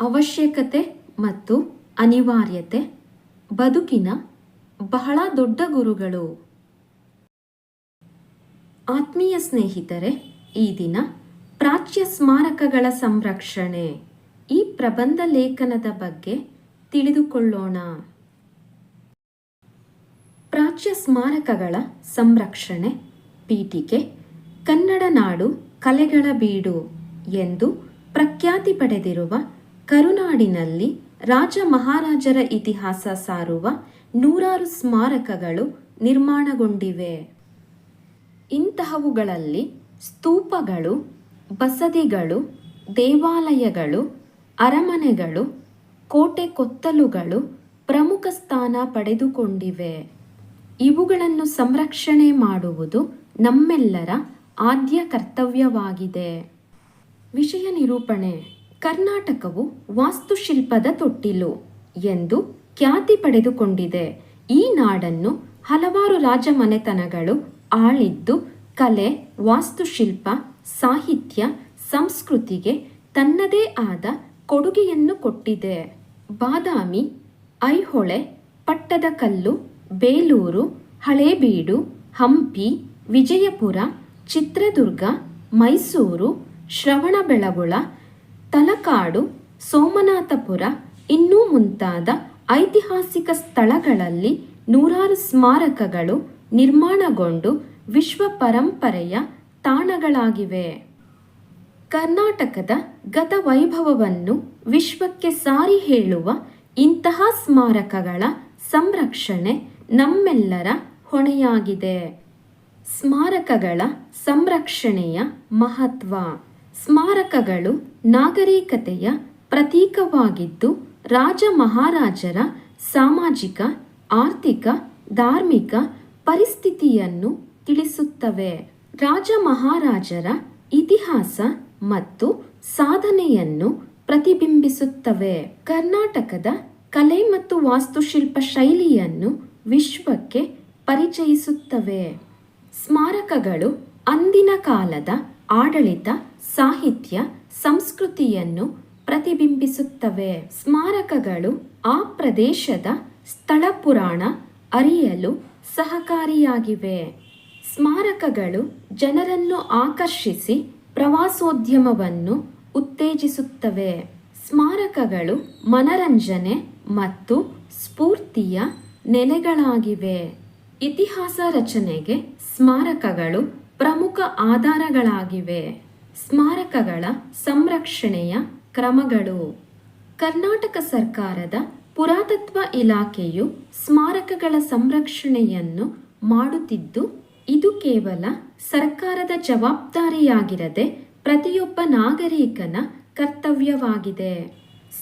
ಅವಶ್ಯಕತೆ ಮತ್ತು ಅನಿವಾರ್ಯತೆ ಬದುಕಿನ ಬಹಳ ದೊಡ್ಡ ಗುರುಗಳು. ಆತ್ಮೀಯ ಸ್ನೇಹಿತರೆ, ಈ ದಿನ ಪ್ರಾಚ್ಯ ಸ್ಮಾರಕಗಳ ಸಂರಕ್ಷಣೆ. ಈ ಪ್ರಬಂಧ ಲೇಖನದ ಬಗ್ಗೆ ತಿಳಿದುಕೊಳ್ಳೋಣ. ಪ್ರಾಚ್ಯ ಸ್ಮಾರಕಗಳ ಸಂರಕ್ಷಣೆ ಪೀಠಿಕೆ, ಕನ್ನಡ ನಾಡು ಕಲೆಗಳ ಬೀಡು ಎಂದು ಪ್ರಖ್ಯಾತಿ ಪಡೆದಿರುವ ಕರುನಾಡಿನಲ್ಲಿ ರಾಜ ಮಹಾರಾಜರ ಇತಿಹಾಸ ಸಾರುವ ನೂರಾರು ಸ್ಮಾರಕಗಳು ನಿರ್ಮಾಣಗೊಂಡಿವೆ. ಇಂತಹವುಗಳಲ್ಲಿ ಸ್ತೂಪಗಳು, ಬಸದಿಗಳು, ದೇವಾಲಯಗಳು, ಅರಮನೆಗಳು, ಕೋಟೆ ಕೊತ್ತಲುಗಳು ಪ್ರಮುಖ ಸ್ಥಾನ ಪಡೆದುಕೊಂಡಿವೆ. ಇವುಗಳನ್ನು ಸಂರಕ್ಷಣೆ ಮಾಡುವುದು ನಮ್ಮೆಲ್ಲರ ಆದ್ಯ ಕರ್ತವ್ಯವಾಗಿದೆ. ವಿಷಯ ನಿರೂಪಣೆ. ಕರ್ನಾಟಕವು ವಾಸ್ತುಶಿಲ್ಪದ ತೊಟ್ಟಿಲು ಎಂದು ಖ್ಯಾತಿ ಪಡೆದುಕೊಂಡಿದೆ. ಈ ನಾಡನ್ನು ಹಲವಾರು ರಾಜಮನೆತನಗಳು ಆಳಿದ್ದು ಕಲೆ, ವಾಸ್ತುಶಿಲ್ಪ, ಸಾಹಿತ್ಯ, ಸಂಸ್ಕೃತಿಗೆ ತನ್ನದೇ ಆದ ಕೊಡುಗೆಯನ್ನು ಕೊಟ್ಟಿದೆ. ಬಾದಾಮಿ, ಐಹೊಳೆ ಪಟ್ಟದಕಲ್ಲು ಬೇಲೂರು, ಹಳೇಬೀಡು, ಹಂಪಿ, ವಿಜಯಪುರ, ಚಿತ್ರದುರ್ಗ, ಮೈಸೂರು, ಶ್ರವಣಬೆಳಗೊಳ ತಲಕಾಡು, ಸೋಮನಾಥಪುರ ಇನ್ನೂ ಮುಂತಾದ ಐತಿಹಾಸಿಕ ಸ್ಥಳಗಳಲ್ಲಿ ನೂರಾರು ಸ್ಮಾರಕಗಳು ನಿರ್ಮಾಣಗೊಂಡು ವಿಶ್ವ ಪರಂಪರೆಯ ತಾಣಗಳಾಗಿವೆ. ಕರ್ನಾಟಕದ ಗತ ವೈಭವವನ್ನು ವಿಶ್ವಕ್ಕೆ ಸಾರಿ ಹೇಳುವ ಇಂತಹ ಸ್ಮಾರಕಗಳ ಸಂರಕ್ಷಣೆ ನಮ್ಮೆಲ್ಲರ ಹೊಣೆಯಾಗಿದೆ. ಸ್ಮಾರಕಗಳ ಸಂರಕ್ಷಣೆಯ ಮಹತ್ವ. ಸ್ಮಾರಕಗಳು ನಾಗರಿಕತೆಯ ಪ್ರತೀಕವಾಗಿದ್ದು ರಾಜ ಮಹಾರಾಜರ ಸಾಮಾಜಿಕ, ಆರ್ಥಿಕ, ಧಾರ್ಮಿಕ ಪರಿಸ್ಥಿತಿಯನ್ನು ತಿಳಿಸುತ್ತವೆ. ರಾಜ ಮಹಾರಾಜರ ಇತಿಹಾಸ ಮತ್ತು ಸಾಧನೆಯನ್ನು ಪ್ರತಿಬಿಂಬಿಸುತ್ತವೆ. ಕರ್ನಾಟಕದ ಕಲೆ ಮತ್ತು ವಾಸ್ತುಶಿಲ್ಪ ಶೈಲಿಯನ್ನು ವಿಶ್ವಕ್ಕೆ ಪರಿಚಯಿಸುತ್ತವೆ. ಸ್ಮಾರಕಗಳು ಅಂದಿನ ಕಾಲದ ಆಡಳಿತ, ಸಾಹಿತ್ಯ, ಸಂಸ್ಕೃತಿಯನ್ನು ಪ್ರತಿಬಿಂಬಿಸುತ್ತವೆ. ಸ್ಮಾರಕಗಳು ಆ ಪ್ರದೇಶದ ಸ್ಥಳ ಪುರಾಣ ಅರಿಯಲು ಸಹಕಾರಿಯಾಗಿವೆ. ಸ್ಮಾರಕಗಳು ಜನರನ್ನು ಆಕರ್ಷಿಸಿ ಪ್ರವಾಸೋದ್ಯಮವನ್ನು ಉತ್ತೇಜಿಸುತ್ತವೆ. ಸ್ಮಾರಕಗಳು ಮನರಂಜನೆ ಮತ್ತು ಸ್ಫೂರ್ತಿಯ ನೆಲೆಗಳಾಗಿವೆ. ಇತಿಹಾಸ ರಚನೆಗೆ ಸ್ಮಾರಕಗಳು ಪ್ರಮುಖ ಆಧಾರಗಳಾಗಿವೆ. ಸ್ಮಾರಕಗಳ ಸಂರಕ್ಷಣೆಯ ಕ್ರಮಗಳು. ಕರ್ನಾಟಕ ಸರ್ಕಾರದ ಪುರಾತತ್ವ ಇಲಾಖೆಯು ಸ್ಮಾರಕಗಳ ಸಂರಕ್ಷಣೆಯನ್ನು ಮಾಡುತ್ತಿದ್ದು, ಇದು ಕೇವಲ ಸರ್ಕಾರದ ಜವಾಬ್ದಾರಿಯಾಗಿರದೆ ಪ್ರತಿಯೊಬ್ಬ ನಾಗರಿಕನ ಕರ್ತವ್ಯವಾಗಿದೆ.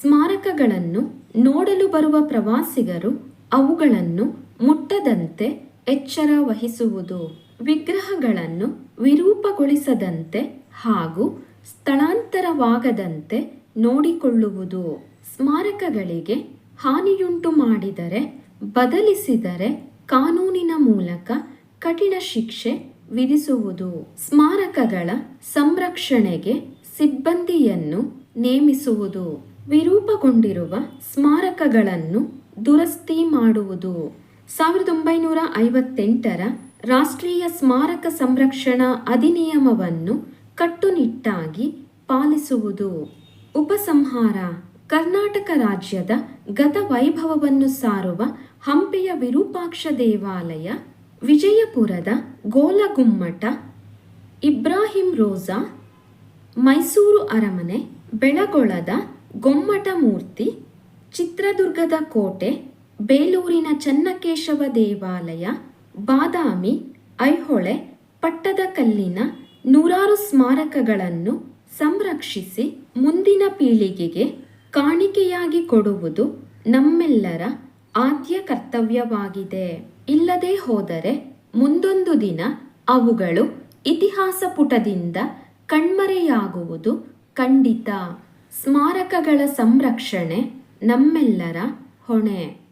ಸ್ಮಾರಕಗಳನ್ನು ನೋಡಲು ಬರುವ ಪ್ರವಾಸಿಗರು ಅವುಗಳನ್ನು ಮುಟ್ಟದಂತೆ ಎಚ್ಚರ ವಹಿಸುವುದು, ವಿಗ್ರಹಗಳನ್ನು ವಿರೂಪಗೊಳಿಸದಂತೆ ಹಾಗೂ ಸ್ಥಳಾಂತರವಾಗದಂತೆ ನೋಡಿಕೊಳ್ಳುವುದು. ಸ್ಮಾರಕಗಳಿಗೆ ಹಾನಿಯುಂಟು ಮಾಡಿದರೆ, ಬದಲಿಸಿದರೆ ಕಾನೂನಿನ ಮೂಲಕ ಕಠಿಣ ಶಿಕ್ಷೆ ವಿಧಿಸುವುದು. ಸ್ಮಾರಕಗಳ ಸಂರಕ್ಷಣೆಗೆ ಸಿಬ್ಬಂದಿಯನ್ನು ನೇಮಿಸುವುದು. ವಿರೂಪಗೊಂಡಿರುವ ಸ್ಮಾರಕಗಳನ್ನು ದುರಸ್ತಿ ಮಾಡುವುದು. ಸಾವಿರದ ಒಂಬೈನೂರ ಐವತ್ತೆಂಟರ ರಾಷ್ಟ್ರೀಯ ಸ್ಮಾರಕ ಸಂರಕ್ಷಣಾ ಅಧಿನಿಯಮವನ್ನು ಕಟ್ಟುನಿಟ್ಟಾಗಿ ಪಾಲಿಸುವುದು. ಉಪಸಂಹಾರ, ಕರ್ನಾಟಕ ರಾಜ್ಯದ ಗತ ವೈಭವವನ್ನು ಸಾರುವ ಹಂಪೆಯ ವಿರೂಪಾಕ್ಷ ದೇವಾಲಯ, ವಿಜಯಪುರದ ಗೋಲಗುಮ್ಮಟ, ಇಬ್ರಾಹಿಂ ರೋಜಾ, ಮೈಸೂರು ಅರಮನೆ, ಬೆಳಗೊಳದ ಗೊಮ್ಮಟ ಮೂರ್ತಿ, ಚಿತ್ರದುರ್ಗದ ಕೋಟೆ ಬೇಲೂರಿನ ಚನ್ನಕೇಶವ ದೇವಾಲಯ, ಬಾದಾಮಿ, ಐಹೊಳೆ ಪಟ್ಟದಕಲ್ಲಿನ ನೂರಾರು ಸ್ಮಾರಕಗಳನ್ನು ಸಂರಕ್ಷಿಸಿ ಮುಂದಿನ ಪೀಳಿಗೆಗೆ ಕಾಣಿಕೆಯಾಗಿ ಕೊಡುವುದು ನಮ್ಮೆಲ್ಲರ ಆದ್ಯ ಕರ್ತವ್ಯವಾಗಿದೆ. ಇಲ್ಲದೆ ಹೋದರೆ ಮುಂದೊಂದು ದಿನ ಅವುಗಳು ಇತಿಹಾಸ ಪುಟದಿಂದ ಕಣ್ಮರೆಯಾಗುವುದು ಖಂಡಿತ. ಸ್ಮಾರಕಗಳ ಸಂರಕ್ಷಣೆ ನಮ್ಮೆಲ್ಲರ ಹೊಣೆ.